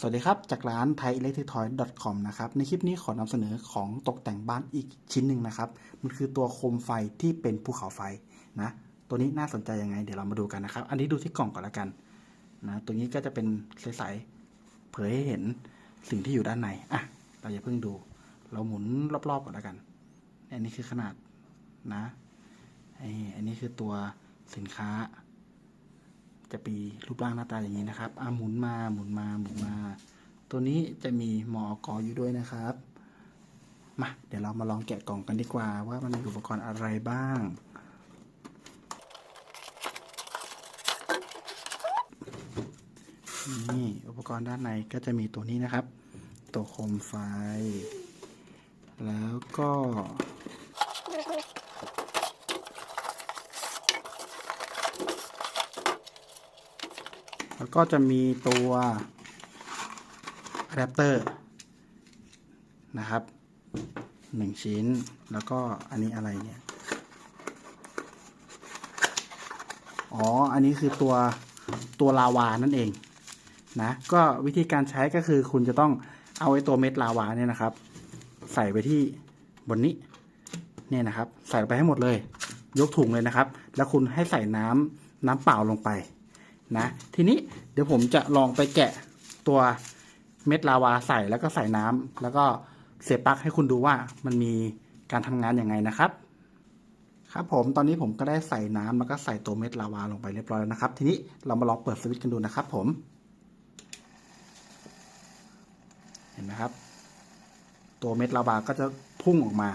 สวัสดีครับ จากร้าน thaielectrictoy.com นะครับ ในคลิปนี้ขอนำเสนอของตกแต่งบ้านอีกชิ้นหนึ่งนะครับ มันคือตัวโคมไฟที่เป็นภูเขาไฟนะ ตัวนี้น่าสนใจยังไง เดี๋ยวเรามาดูกันนะครับ อันนี้ดูที่กล่องก่อนละกันนะตัวนี้ก็จะเป็นใสๆเผยให้เห็นสิ่งที่อยู่ด้านในอะเราอย่าเพิ่งดู เราหมุนรอบๆก่อนละกันอันนี้คือขนาดนะไออันนี้คือตัวสินค้า จะปีรูปร่างหน้าตาอย่างนี้นะครับอะหมุนมาหมุนมาหมุนมา ตัวนี้จะมีหมอกออยู่ด้วยนะครับ มาเดี๋ยวเรามาลองแกะกล่องกันดีกว่า ว่ามันมีอุปกรณ์อะไรบ้าง นี่อุปกรณ์ด้านในก็จะมีตัวนี้นะครับ ตัวโคมไฟ แล้วก็ แล้วก็จะมีตัวอะแดปเตอร์นะครับหนึ่งชิ้นแล้วก็อันนี้อะไรเนี่ย อ๋อ อันนี้คือตัวตัวลาวานั่นเองนะก็วิธีการใช้ก็คือคุณจะต้องเอาไอ้ตัวเม็ดลาวาเนี่ยนะครับ ใส่ไปที่บนนี้เนี่ยนะครับ ใส่ไปให้หมดเลย ยกถุงเลยนะครับ แล้วคุณให้ใส่น้ำน้ำเปล่าลงไป นะทีนี้เดี๋ยวผมจะลองไปแกะตัวเม็ดลาวาใส่แล้วก็ใส่น้ำแล้วก็เสียบปลั๊กให้คุณดูว่ามันมีการทำงานยังไงนะครับ ครับผมตอนนี้ผมก็ได้ใส่น้ำแล้วก็ใส่ตัวเม็ดลาวาลงไปเรียบร้อยแล้วนะครับ ทีนี้เรามาลองเปิดสวิตช์กันดูนะครับ ผม เห็นไหมครับ ตัวเม็ดลาวาก็จะพุ่งออกมา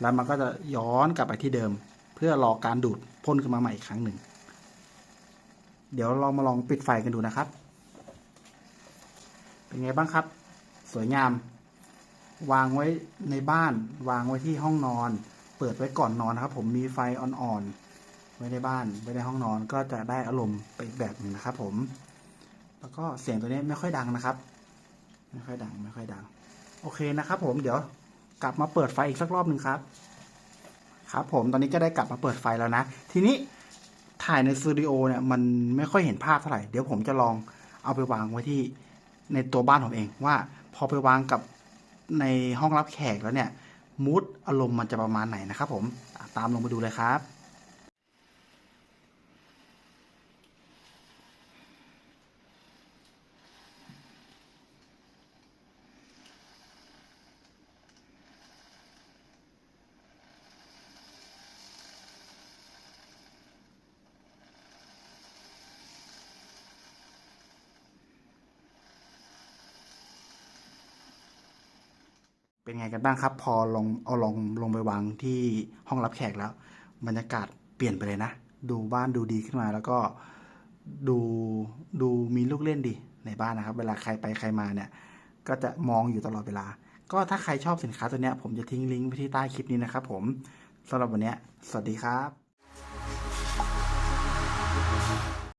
แล้วมันก็จะย้อนกลับไปที่เดิม เพื่อรอการดูดพ่นขึ้นมาใหม่อีกครั้งหนึ่ง เดี๋ยวเรามาลองปิดไฟกันดูนะครับ เป็นไงบ้างครับ สวยงาม วางไว้ในบ้าน วางไว้ที่ห้องนอน เปิดไว้ก่อนนอนนะครับ ผมมีไฟอ่อนๆไว้ในบ้านไว้ในห้องนอนก็จะได้อารมณ์ไปอีกแบบหนึ่งนะครับ ผม แล้วก็เสียงตัวนี้ไม่ค่อยดังนะครับ ไม่ค่อยดัง ไม่ค่อยดัง โอเคนะครับ ผมเดี๋ยวกลับมาเปิดไฟอีกสักรอบหนึ่งครับ ครับ ผมตอนนี้ก็ได้กลับมาเปิดไฟแล้วนะ ทีนี้ ถ่ายในสตูดิโอเนี่ยมันไม่ค่อยเห็นภาพเท่าไหร่ เดี๋ยวผมจะลองเอาไปวางไว้ที่ในตัวบ้านผมเองว่าพอไปวางกับในห้องรับแขกแล้วเนี่ยมูดอารมณ์มันจะประมาณไหนนะครับผมตามลงไปดูเลยครับ เป็นไงกันบ้างครับ พอลองเอาลองลงไปวางที่ห้องรับแขกแล้ว บรรยากาศเปลี่ยนไปเลยนะ ดูบ้านดูดีขึ้นมาแล้วก็ดูดูมีลูกเล่นดีในบ้านนะครับ เวลาใครไปใครมาเนี่ย ก็จะมองอยู่ตลอดเวลา ก็ถ้าใครชอบสินค้าตัวเนี้ย ผมจะทิ้งลิงก์ไปที่ใต้คลิปนี้นะครับผมสำหรับวันนี้ สวัสดีครับ